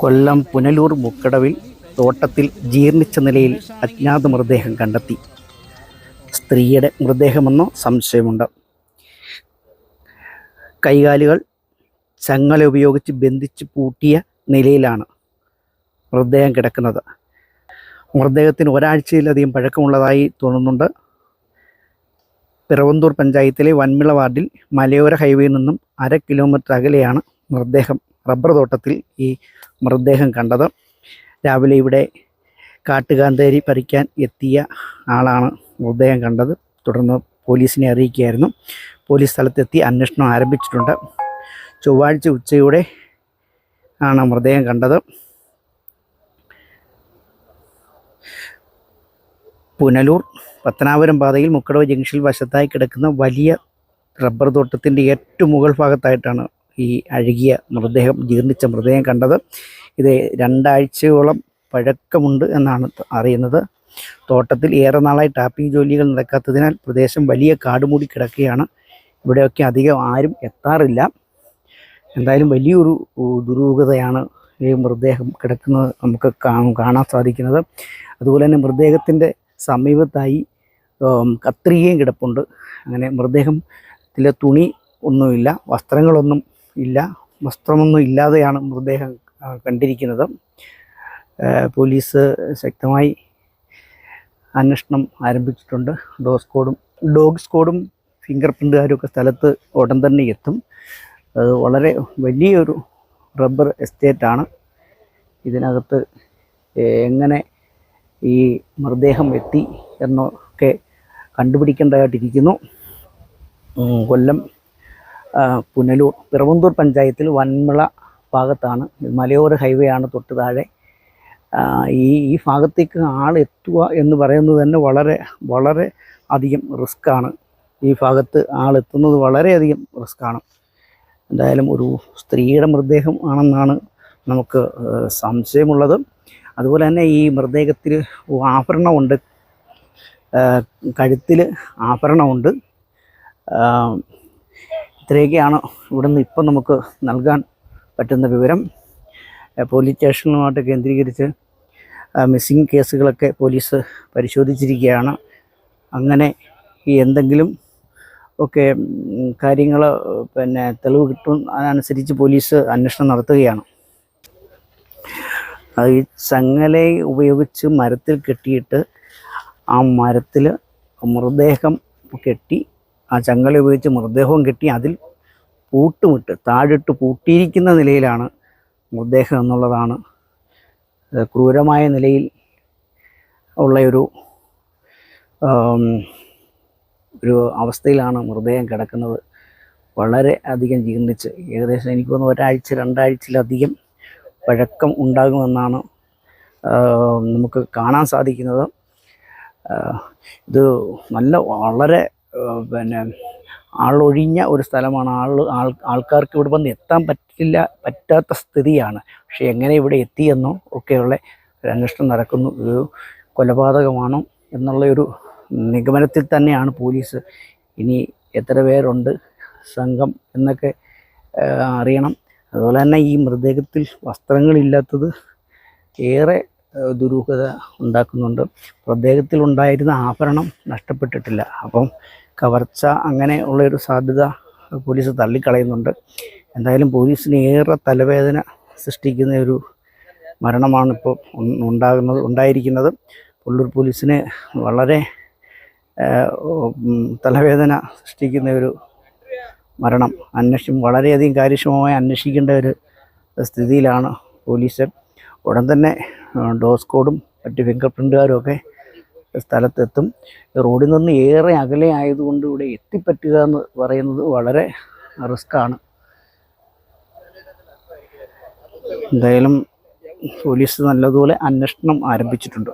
കൊല്ലം പുനലൂർ മുക്കടവിൽ തോട്ടത്തിൽ ജീർണിച്ച നിലയിൽ അജ്ഞാത മൃതദേഹം കണ്ടെത്തി. സ്ത്രീയുടെ മൃതദേഹമെന്നോ സംശയമുണ്ട്. കൈകാലുകൾ ചങ്ങല ഉപയോഗിച്ച് ബന്ധിച്ച് പൂട്ടിയ നിലയിലാണ് മൃതദേഹം കിടക്കുന്നത്. മൃതദേഹത്തിന് ഒരാഴ്ചയിലധികം പഴക്കമുള്ളതായി തോന്നുന്നുണ്ട്. പിറവന്തൂർ പഞ്ചായത്തിലെ വൻമിള വാർഡിൽ മലയോര ഹൈവേയിൽ നിന്നും അര കിലോമീറ്റർ അകലെയാണ് മൃതദേഹം റബ്ബർ തോട്ടത്തിൽ ഈ മൃതദേഹം കണ്ടത്. രാവിലെ ഇവിടെ കാട്ടുകാന്തേരി പറിക്കാൻ എത്തിയ ആളാണ് മൃതദേഹം കണ്ടത്. തുടർന്ന് പോലീസിനെ അറിയിക്കുകയായിരുന്നു. പോലീസ് സ്ഥലത്തെത്തി അന്വേഷണം ആരംഭിച്ചിട്ടുണ്ട്. ചൊവ്വാഴ്ച ഉച്ചയോടെ ആണ് മൃതദേഹം കണ്ടത്. പുനലൂർ പത്തനാപുരം പാതയിൽ മുക്കടവ് ജംഗ്ഷനിൽ വശത്തായി കിടക്കുന്ന വലിയ റബ്ബർ തോട്ടത്തിന്റെ ഏറ്റവും മുകൾ ഭാഗത്തായിട്ടാണ് ഈ അഴുകിയ മൃതദേഹം ജീർണിച്ച മൃതദേഹം കണ്ടത്. ഇത് രണ്ടാഴ്ചയോളം പഴക്കമുണ്ട് എന്നാണ് അറിയുന്നത്. തോട്ടത്തിൽ ഏറെ നാളായി ടാപ്പിംഗ് ജോലികൾ നടക്കാത്തതിനാൽ പ്രദേശം വലിയ കാടുമൂടി കിടക്കുകയാണ്. ഇവിടെയൊക്കെ അധികം ആരും എത്താറില്ല. എന്തായാലും വലിയൊരു ദുരൂഹതയാണ് ഈ മൃതദേഹം കിടക്കുന്നത് നമുക്ക് കാണാൻ സാധിക്കുന്നത്. അതുപോലെ തന്നെ മൃതദേഹത്തിന്റെ സമീപത്തായി കത്രികയും കിടപ്പുണ്ട്. അങ്ങനെ മൃതദേഹത്തിലെ തുണി ഒന്നുമില്ല വസ്ത്രങ്ങളൊന്നും ഇല്ല. വസ്ത്രമൊന്നും ഇല്ലാതെയാണ് മൃതദേഹം കണ്ടിരിക്കുന്നത്. പോലീസ് ശക്തമായി അന്വേഷണം ആരംഭിച്ചിട്ടുണ്ട്. ഡോഗ് സ്ക്വാഡും ഡോഗ് സ്ക്വാഡും ഫിംഗർ പ്രിന്റുകാരുമൊക്കെ സ്ഥലത്ത് ഉടൻ തന്നെ എത്തും. അത് വളരെ വലിയൊരു റബ്ബർ എസ്റ്റേറ്റാണ് ഇതിനകത്ത് എങ്ങനെ ഈ മൃതദേഹം എത്തി എന്നൊക്കെ കണ്ടുപിടിക്കേണ്ടതായിട്ടിരിക്കുന്നു. കൊല്ലം പുനലൂർ പിറവന്തൂർ പഞ്ചായത്തിൽ വൻമിള ഭാഗത്താണ്. മലയോര ഹൈവേ ആണ് തൊട്ട് താഴെ. ഈ ഈ ഭാഗത്തേക്ക് ആൾ എത്തുക എന്ന് പറയുന്നത് തന്നെ വളരെ വളരെ അധികം റിസ്ക്കാണ് ഈ ഭാഗത്ത് ആൾ എത്തുന്നത് വളരെയധികം റിസ്ക്കാണ് എന്തായാലും ഒരു സ്ത്രീയുടെ മൃതദേഹം ആണെന്നാണ് നമുക്ക് സംശയമുള്ളത്. അതുപോലെ തന്നെ ഈ മൃതദേഹത്തിൽ ആഭരണമുണ്ട്. കഴുത്തിൽ ആഭരണമുണ്ട്. ഇത്രയൊക്കെയാണ് ഇവിടുന്ന് ഇപ്പം നമുക്ക് നൽകാൻ പറ്റുന്ന വിവരം. പോലീസ് സ്റ്റേഷനുമായിട്ട് കേന്ദ്രീകരിച്ച് മിസ്സിംഗ് കേസുകളൊക്കെ പോലീസ് പരിശോധിച്ചിരിക്കുകയാണ്. അങ്ങനെ ഈ എന്തെങ്കിലും ഒക്കെ കാര്യങ്ങൾ പിന്നെ തെളിവ് കിട്ടും അതനുസരിച്ച് പോലീസ് അന്വേഷണം നടത്തുകയാണ്. ഈ ചങ്ങല ഉപയോഗിച്ച് മരത്തിൽ കെട്ടിയിട്ട് ആ മരത്തിൽ മൃതദേഹം കെട്ടി ആ ചങ്ങല ഉപയോഗിച്ച് മൃതദേഹവും കെട്ടി അതിൽ പൂട്ടുമിട്ട് താഴിട്ട് പൂട്ടിയിരിക്കുന്ന നിലയിലാണ് മൃതദേഹം എന്നുള്ളതാണ് ക്രൂരമായ നിലയിൽ ഉള്ള ഒരു ഒരു അവസ്ഥയിലാണ് മൃതദേഹം കിടക്കുന്നത്. വളരെ അധികം ജീർണിച്ച്. ഏകദേശം എനിക്ക് തോന്നുന്നു ഒരാഴ്ച രണ്ടാഴ്ചയിലധികം പഴക്കം ഉണ്ടാകുമെന്നാണ് നമുക്ക് കാണാൻ സാധിക്കുന്നത്. ഇത് നല്ല വളരെ പിന്നെ ആളൊഴിഞ്ഞ ഒരു സ്ഥലമാണ്. ആൾ ആൾ ആൾക്കാർക്ക് ഇവിടെ വന്ന് എത്താൻ പറ്റില്ല പറ്റാത്ത സ്ഥിതിയാണ്. പക്ഷേ എങ്ങനെ ഇവിടെ എത്തിയെന്നോ ഒക്കെയുള്ള ഒരു അന്വേഷണം നടക്കുന്നു. ഇത് കൊലപാതകമാണോ എന്നുള്ള ഒരു നിഗമനത്തിൽ തന്നെയാണ് പോലീസ് ഇനി എത്ര പേരുണ്ട് സംഘം എന്നൊക്കെ അറിയണം. അതുപോലെ തന്നെ ഈ മൃതദേഹത്തിൽ വസ്ത്രങ്ങളില്ലാത്തത് ഏറെ ദുരൂഹത ഉണ്ടാക്കുന്നുണ്ട്. പ്രദേഹത്തിൽ ഉണ്ടായിരുന്ന ആഭരണം നഷ്ടപ്പെട്ടിട്ടില്ല. അപ്പം കവർച്ച അങ്ങനെ ഉള്ളൊരു സാധ്യത പോലീസ് തള്ളിക്കളയുന്നുണ്ട്. എന്തായാലും പോലീസിന് ഏറെ തലവേദന സൃഷ്ടിക്കുന്ന ഒരു മരണമാണിപ്പോൾ ഉണ്ടാകുന്നത് ഉണ്ടായിരിക്കുന്നത്. പുള്ളൂർ പോലീസിന് വളരെ തലവേദന സൃഷ്ടിക്കുന്ന ഒരു മരണം. അന്വേഷണം വളരെയധികം കാര്യക്ഷമമായി അന്വേഷിക്കേണ്ട ഒരു സ്ഥിതിയിലാണ് പോലീസ്. ഉടൻ തന്നെ ഡോസ് കോഡും മറ്റ് ഫിംഗർ പ്രിന്റുകാരും ഒക്കെ സ്ഥലത്തെത്തും. റോഡിൽ നിന്ന് ഏറെ അകലെ ആയതുകൊണ്ട് ഇവിടെ എത്തിപ്പറ്റുക എന്ന് പറയുന്നത് വളരെ റിസ്ക്കാണ്. എന്തായാലും പോലീസ് നല്ലതുപോലെ അന്വേഷണം ആരംഭിച്ചിട്ടുണ്ട്.